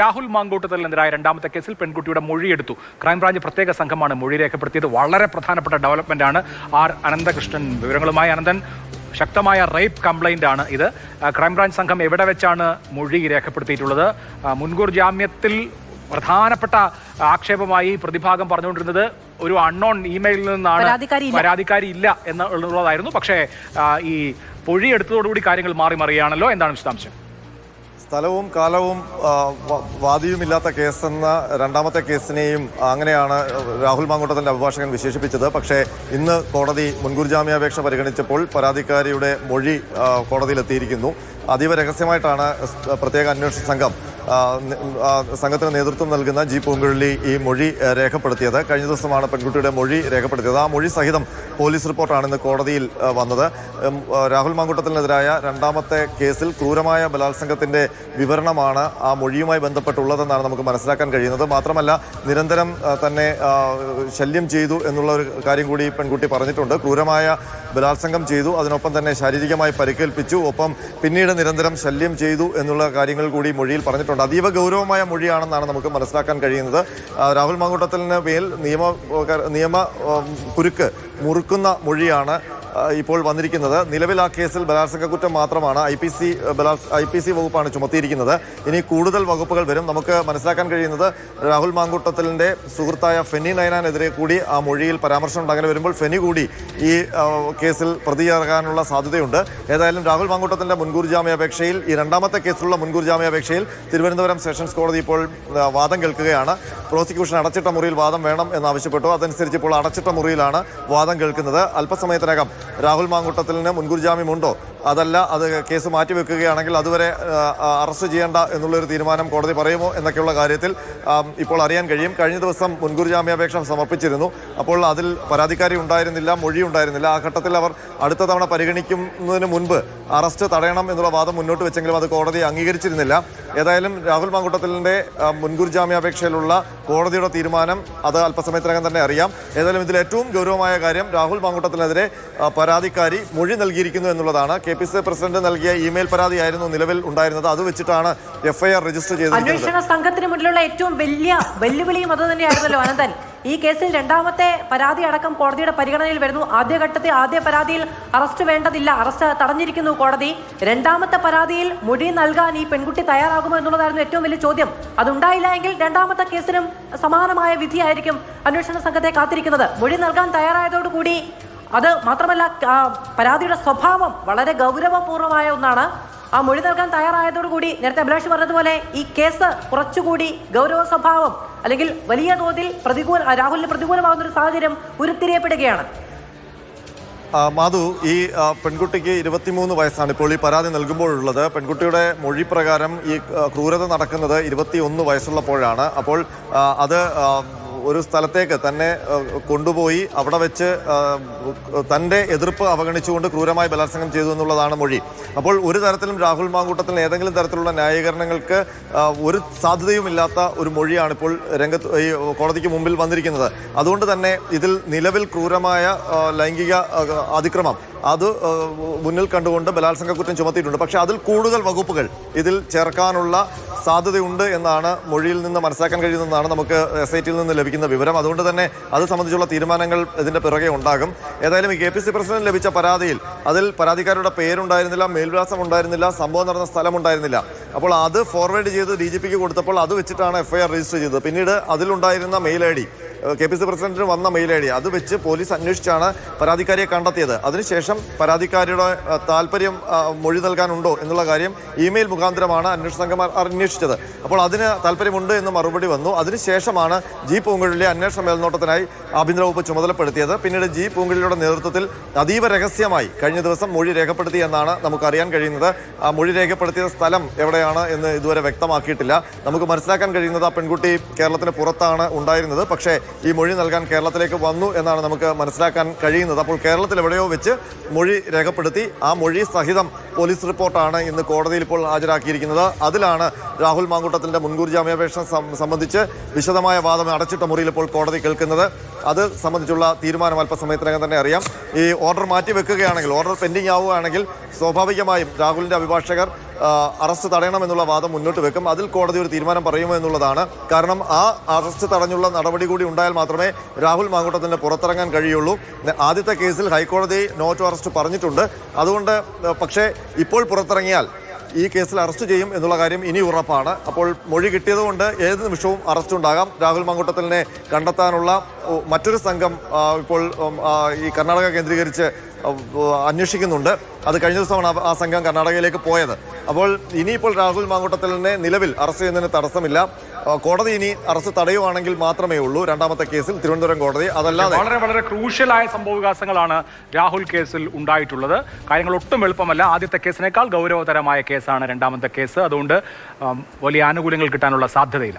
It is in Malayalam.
രാഹുൽ മാങ്കൂട്ടത്തലിനെതിരായ രണ്ടാമത്തെ കേസിൽ പെൺകുട്ടിയുടെ മൊഴിയെടുത്തു. ക്രൈംബ്രാഞ്ച് പ്രത്യേക സംഘമാണ് മൊഴി രേഖപ്പെടുത്തിയത്. വളരെ പ്രധാനപ്പെട്ട ഡെവലപ്മെന്റ് ആണ് ആർ അനന്തകൃഷ്ണൻ. വിവരങ്ങളുമായി അനന്തൻ. ശക്തമായ റേപ്പ് കംപ്ലൈന്റ് ആണ് ഇത് ക്രൈംബ്രാഞ്ച് സംഘം എവിടെ വെച്ചാണ് മൊഴി രേഖപ്പെടുത്തിയിട്ടുള്ളത്? മുൻകൂർ ജാമ്യത്തിൽ പ്രധാനപ്പെട്ട ആക്ഷേപമായി പ്രതിഭാഗം പറഞ്ഞുകൊണ്ടിരുന്നത് ഒരു അൺനോൺ ഇമെയിലിൽ നിന്നാണ്. പരാതിക്കാരി ഇല്ല. എന്നുള്ളതായിരുന്നു. പക്ഷേ ഈ പൊഴിയെടുത്തതോടുകൂടി കാര്യങ്ങൾ മാറി മറിയാണല്ലോ എന്താണ് വിശദാംശം? സ്ഥലവും കാലവും വാദിയുമില്ലാത്ത കേസെന്ന രണ്ടാമത്തെ കേസിനെയും അങ്ങനെയാണ് രാഹുൽ മാങ്കൂട്ടത്തിന്റെ അഭിഭാഷകൻ വിശേഷിപ്പിച്ചത്. പക്ഷേ ഇന്ന് കോടതി മുൻകൂർ ജാമ്യാപേക്ഷ പരിഗണിച്ചപ്പോൾ പരാതിക്കാരിയുടെ മൊഴി കോടതിയിലെത്തിയിരിക്കുന്നു. അതീവ രഹസ്യമായിട്ടാണ് പ്രത്യേക അന്വേഷണ സംഘം സംഘത്തിന് നേതൃത്വം നൽകുന്ന ജി പൂങ്കുഴലി ഈ മൊഴി രേഖപ്പെടുത്തിയത്. കഴിഞ്ഞ ദിവസമാണ് പെൺകുട്ടിയുടെ മൊഴി രേഖപ്പെടുത്തിയത്. ആ മൊഴി സഹിതം പോലീസ് റിപ്പോർട്ടാണ് ഇന്ന് കോടതിയിൽ വന്നത്. രാഹുൽ മാങ്കൂട്ടത്തിനെതിരായ രണ്ടാമത്തെ കേസിൽ ക്രൂരമായ ബലാത്സംഗത്തിന്റെ വിവരണമാണ് ആ മൊഴിയുമായി ബന്ധപ്പെട്ടുള്ളതെന്നാണ് നമുക്ക് മനസ്സിലാക്കാൻ കഴിയുന്നത്. മാത്രമല്ല നിരന്തരം തന്നെ ശല്യം ചെയ്തു എന്നുള്ള ഒരു കാര്യം കൂടി പെൺകുട്ടി പറഞ്ഞിട്ടുണ്ട്. ക്രൂരമായ ബലാത്സംഗം ചെയ്തു. അതിനൊപ്പം തന്നെ ശാരീരികമായി പരിക്കേൽപ്പിച്ചു. ഒപ്പം പിന്നീട് നിരന്തരം ശല്യം ചെയ്തു എന്നുള്ള കാര്യങ്ങൾ കൂടി മൊഴിയിൽ പറഞ്ഞിട്ടുണ്ട്. അതീവ ഗൗരവമായ മൊഴിയാണെന്നാണ് നമുക്ക് മനസ്സിലാക്കാൻ കഴിയുന്നത്. രാഹുൽ മങ്കൂട്ടത്തിന് മേൽ നിയമ നിയമ കുരുക്ക് മുറുക്കുന്ന മൊഴിയാണ് ഇപ്പോൾ വന്നിരിക്കുന്നത്. നിലവിൽ ആ കേസിൽ ബലാത്സംഗ കുറ്റം മാത്രമാണ് I P C I P C വകുപ്പാണ് ചുമത്തിയിരിക്കുന്നത്. ഇനി കൂടുതൽ വകുപ്പുകൾ വരും. നമുക്ക് മനസ്സിലാക്കാൻ കഴിയുന്നത് രാഹുൽ മാങ്കൂട്ടത്തിലിന്റെ സുഹൃത്തായ ഫെനി നയനാനെതിരെ കൂടി ആ മൊഴിയിൽ പരാമർശമുണ്ട് അങ്ങനെ വരുമ്പോൾ ഫെനി കൂടി ഈ കേസിൽ പ്രതിയാകാനുള്ള സാധ്യതയുണ്ട്. ഏതായാലും രാഹുൽ മാങ്കൂട്ടത്തിന്റെ മുൻകൂർ ജാമ്യാപേക്ഷയിൽ ഈ രണ്ടാമത്തെ കേസിലുള്ള മുൻകൂർ ജാമ്യാപേക്ഷയിൽ തിരുവനന്തപുരം സെഷൻസ് കോടതി ഇപ്പോൾ വാദം കേൾക്കുകയാണ്. പ്രോസിക്യൂഷൻ അടച്ചിട്ട മുറിയിൽ വാദം വേണം എന്നാവശ്യപ്പെട്ടു. അതനുസരിച്ച് ഇപ്പോൾ അടച്ചിട്ട മുറിയിലാണ് വാദം കേൾക്കുന്നത്. അല്പസമയത്തിനകം രാഹുൽ മാങ്കുട്ടത്തിലിന് മുൻകൂർ ജാമ്യമുണ്ടോ? അതല്ല അത് കേസ് മാറ്റിവെക്കുകയാണെങ്കിൽ അതുവരെ അറസ്റ്റ് ചെയ്യേണ്ട എന്നുള്ളൊരു തീരുമാനം കോടതി പറയുമോ എന്നൊക്കെയുള്ള കാര്യത്തിൽ ഇപ്പോൾ അറിയാൻ കഴിയും. കഴിഞ്ഞ ദിവസം മുൻകൂർ ജാമ്യാപേക്ഷ സമർപ്പിച്ചിരുന്നു. അപ്പോൾ അതിൽ പരാതിക്കാരി ഉണ്ടായിരുന്നില്ല മൊഴി ഉണ്ടായിരുന്നില്ല. ആ ഘട്ടത്തിൽ അവർ അടുത്ത തവണ പരിഗണിക്കുന്നതിന് മുൻപ് അറസ്റ്റ് തടയണം എന്നുള്ള വാദം മുന്നോട്ട് വെച്ചെങ്കിലും അത് കോടതി അംഗീകരിച്ചിരുന്നില്ല. ഏതായാലും രാഹുൽ മാങ്കുട്ടത്തിലിന്റെ മുൻകൂർ ജാമ്യാപേക്ഷയിലുള്ള കോടതിയുടെ തീരുമാനം അത് അല്പസമയത്തിനകം തന്നെ അറിയാം. ഏതായാലും ഇതിൽ ഏറ്റവും ഗൗരവമായ കാര്യം രാഹുൽ മാങ്കൂട്ടത്തിനെതിരെ പരാതിക്കാരി മൊഴി നൽകിയിരിക്കുന്നു എന്നുള്ളതാണ്. കെ പി സി പ്രസിഡന്റ് നൽകിയ ഇമെയിൽ പരാതിയായിരുന്നു നിലവിൽ ഉണ്ടായിരുന്നത്. അത് വെച്ചിട്ടാണ് എഫ്ഐആർ രജിസ്റ്റർ ചെയ്തത് അന്വേഷണ സംഘത്തിന് മുന്നിലുള്ള ഏറ്റവും വലിയ വെല്ലുവിളിയും അത് തന്നെയായിരുന്നല്ലോ അനന്തൻ. ഈ കേസിൽ രണ്ടാമത്തെ പരാതി അടക്കം കോടതിയുടെ പരിഗണനയിൽ വരുന്നു. ആദ്യഘട്ടത്തിൽ ആദ്യ പരാതിയിൽ അറസ്റ്റ് വേണ്ടതില്ല. അറസ്റ്റ് തടഞ്ഞിരിക്കുന്നു കോടതി. രണ്ടാമത്തെ പരാതിയിൽ മൊഴി നൽകാൻ ഈ പെൺകുട്ടി തയ്യാറാകുമോ എന്നുള്ളതായിരുന്നു ഏറ്റവും വലിയ ചോദ്യം. അതുണ്ടായില്ല എങ്കിൽ രണ്ടാമത്തെ കേസിനും സമാനമായ വിധിയായിരിക്കും അന്വേഷണ സംഘത്തെ കാത്തിരിക്കുന്നത്. മൊഴി നൽകാൻ തയ്യാറായതോടുകൂടി അത് മാത്രമല്ല പരാതിയുടെ സ്വഭാവം വളരെ ഗൗരവപൂർവമായ ഒന്നാണ്. ആ മൊഴി നൽകാൻ തയ്യാറായതോടുകൂടി നേരത്തെ അഭിലാഷ് പറഞ്ഞതുപോലെ ഈ കേസ് കുറച്ചുകൂടി ഗൗരവ സ്വഭാവം അല്ലെങ്കിൽ വലിയ തോതിൽ പ്രതികൂല രാഹുലിന് പ്രതികൂലമാകുന്ന ഒരു സാഹചര്യം ഉരുത്തിരിയപ്പെടുകയാണ്. മാധു ഈ പെൺകുട്ടിക്ക് ഇരുപത്തിമൂന്ന് വയസ്സാണ്. ഇപ്പോൾ ഈ പരാതി നൽകുമ്പോഴുള്ളത് പെൺകുട്ടിയുടെ മൊഴി പ്രകാരം ഈ ക്രൂരത നടക്കുന്നത് ഇരുപത്തിയൊന്ന് വയസ്സുള്ളപ്പോഴാണ്. അപ്പോൾ അത് ഒരു സ്ഥലത്തേക്ക് തന്നെ കൊണ്ടുപോയി അവിടെ വെച്ച് തന്റെ എതിർപ്പ് അവഗണിച്ചുകൊണ്ട് ക്രൂരമായി ബലാത്സംഗം ചെയ്തു എന്നുള്ളതാണ് മൊഴി. അപ്പോൾ ഒരു തരത്തിലും രാഹുൽ മാങ്കൂട്ടത്തിന് ഏതെങ്കിലും തരത്തിലുള്ള ന്യായീകരണങ്ങൾക്ക് ഒരു ഒരു സാധ്യതയുമില്ലാത്ത ഒരു മൊഴിയാണ് ഇപ്പോൾ രംഗത്ത് ഈ കോടതിക്ക് മുമ്പിൽ വന്നിരിക്കുന്നത്. അതുകൊണ്ട് തന്നെ ഇതിൽ നിലവിൽ ക്രൂരമായ ലൈംഗിക അതിക്രമം അത് മുന്നിൽ കണ്ടുകൊണ്ട് ബലാത്സംഗ കുറ്റം ചുമത്തിയിട്ടുണ്ട്. പക്ഷേ അതിൽ കൂടുതൽ വകുപ്പുകൾ ഇതിൽ ചേർക്കാനുള്ള സാധ്യതയുണ്ട് എന്നാണ് മൊഴിയിൽ നിന്ന് മനസ്സിലാക്കാൻ കഴിയുന്നതെന്നാണ് നമുക്ക് എസ് ഐ ടിയിൽ നിന്ന് ലഭിക്കുന്ന വിവരം. അതുകൊണ്ട് തന്നെ അത് സംബന്ധിച്ചുള്ള തീരുമാനങ്ങൾ ഇതിന്റെ പിറകെ ഉണ്ടാകും. ഏതായാലും കെ പി സി പ്രസിഡന്റ് ലഭിച്ച പരാതിയിൽ അതിൽ പരാതിക്കാരുടെ പേരുണ്ടായിരുന്നില്ല മേൽവിലാസം ഉണ്ടായിരുന്നില്ല സംഭവം നടന്ന സ്ഥലമുണ്ടായിരുന്നില്ല. അപ്പോൾ അത് ഫോർവേഡ് ചെയ്ത് ഡി ജി പിക്ക് കൊടുത്തപ്പോൾ അത് വെച്ചിട്ടാണ് എഫ്ഐആർ രജിസ്റ്റർ ചെയ്തത്. പിന്നീട് അതിലുണ്ടായിരുന്ന mail I D K P C പ്രസിഡന്റിന് വന്ന മെയിൽ ഐ ഡി. അത് വെച്ച് പോലീസ് അന്വേഷിച്ചാണ് പരാതിക്കാരിയെ കണ്ടെത്തിയത്. അതിനുശേഷം പരാതിക്കാരിയുടെ താല്പര്യം മൊഴി നൽകാനുണ്ടോ എന്നുള്ള കാര്യം ഇമെയിൽ മുഖാന്തരമാണ് അന്വേഷണ സംഘം അന്വേഷിച്ചത്. അപ്പോൾ അതിന് താല്പര്യമുണ്ട് എന്ന് മറുപടി വന്നു. അതിനുശേഷമാണ് ജി പൂങ്കുഴലിയെ അന്വേഷണ മേൽനോട്ടത്തിനായി ആഭ്യന്തര വകുപ്പ് ചുമതലപ്പെടുത്തിയത്. പിന്നീട് ജി പൂങ്കുഴലിയുടെ നേതൃത്വത്തിൽ അതീവ രഹസ്യമായി കഴിഞ്ഞ ദിവസം മൊഴി രേഖപ്പെടുത്തി എന്നാണ് നമുക്ക് അറിയാൻ കഴിയുന്നത്. ആ മൊഴി രേഖപ്പെടുത്തിയ സ്ഥലം എവിടെയാണ് എന്ന് ഇതുവരെ വ്യക്തമാക്കിയിട്ടില്ല. നമുക്ക് മനസ്സിലാക്കാൻ കഴിയുന്നത് ആ പെൺകുട്ടി കേരളത്തിന് പുറത്താണ് ഉണ്ടായിരുന്നത്. പക്ഷേ ഈ മൊഴി നൽകാൻ കേരളത്തിലേക്ക് വന്നു എന്നാണ് നമുക്ക് മനസ്സിലാക്കാൻ കഴിയുന്നത്. അപ്പോൾ കേരളത്തിൽ എവിടെയോ വെച്ച് മൊഴി രേഖപ്പെടുത്തി ആ മൊഴി സഹിതം പോലീസ് റിപ്പോർട്ടാണ് ഇന്ന് കോടതിയിൽ ഇപ്പോൾ ഹാജരാക്കിയിരിക്കുന്നത്. അതിലാണ് രാഹുൽ മാങ്കൂട്ടത്തിന്റെ മുൻകൂർ ജാമ്യാപേക്ഷ സംബന്ധിച്ച് വിശദമായ വാദം അടച്ചിട്ട മുറിയിൽ ഇപ്പോൾ കോടതി കേൾക്കുന്നത്. അത് സംബന്ധിച്ചുള്ള തീരുമാനം അല്പസമയത്തിനകം തന്നെ അറിയാം. ഈ ഓർഡർ മാറ്റി വെക്കുകയാണെങ്കിൽ ഓർഡർ പെൻഡിങ് ആവുകയാണെങ്കിൽ സ്വാഭാവികമായും രാഹുലിന്റെ അഭിഭാഷകർ അറസ്റ്റ് തടയണമെന്നുള്ള വാദം മുന്നോട്ട് വെക്കും. അതിൽ കോടതി ഒരു തീരുമാനം പറയുമോ എന്നുള്ളതാണ്. കാരണം ആ അറസ്റ്റ് തടഞ്ഞുള്ള നടപടി കൂടി ഉണ്ടായാൽ മാത്രമേ രാഹുൽ മാങ്കൂട്ടത്തിന് പുറത്തിറങ്ങാൻ കഴിയുള്ളൂ. ആദ്യത്തെ കേസിൽ ഹൈക്കോടതി നോ ടു അറസ്റ്റ് പറഞ്ഞിട്ടുണ്ട്. അതുകൊണ്ട് പക്ഷേ ഇപ്പോൾ പുറത്തിറങ്ങിയാൽ ഈ കേസിൽ അറസ്റ്റ് ചെയ്യും എന്നുള്ള കാര്യം ഇനി ഉറപ്പാണ്. അപ്പോൾ മൊഴി കിട്ടിയതുകൊണ്ട് ഏത് നിമിഷവും അറസ്റ്റ് ഉണ്ടാകാം. രാഹുൽ മങ്കുട്ടത്തിലിനെ കണ്ടെത്താനുള്ള മറ്റൊരു സംഘം ഇപ്പോൾ ഈ കർണാടക കേന്ദ്രീകരിച്ച് അന്വേഷിക്കുന്നുണ്ട്. അത് കഴിഞ്ഞ ദിവസമാണ് ആ സംഘം കർണാടകയിലേക്ക് പോയത്. അപ്പോൾ ഇനിയിപ്പോൾ രാഹുൽ മാങ്കൂട്ടത്തിലിനെ നിലവിൽ അറസ്റ്റ് ചെയ്യുന്നതിന് തടസ്സമില്ല. കോടതി ഇനി അറസ്റ്റ് തടയുവാണെങ്കിൽ മാത്രമേ ഉള്ളൂ. രണ്ടാമത്തെ കേസിൽ തിരുവനന്തപുരം കോടതി. അതല്ലാതെ വളരെ വളരെ ക്രൂഷ്യലായ സംഭവവികാസങ്ങളാണ് രാഹുൽ കേസിൽ ഉണ്ടായിട്ടുള്ളത്. കാര്യങ്ങൾ ഒട്ടും എളുപ്പമല്ല. ആദ്യത്തെ കേസിനേക്കാൾ ഗൗരവതരമായ കേസാണ് രണ്ടാമത്തെ കേസ്. അതുകൊണ്ട് വലിയ ആനുകൂല്യങ്ങൾ കിട്ടാനുള്ള സാധ്യതയില്ല.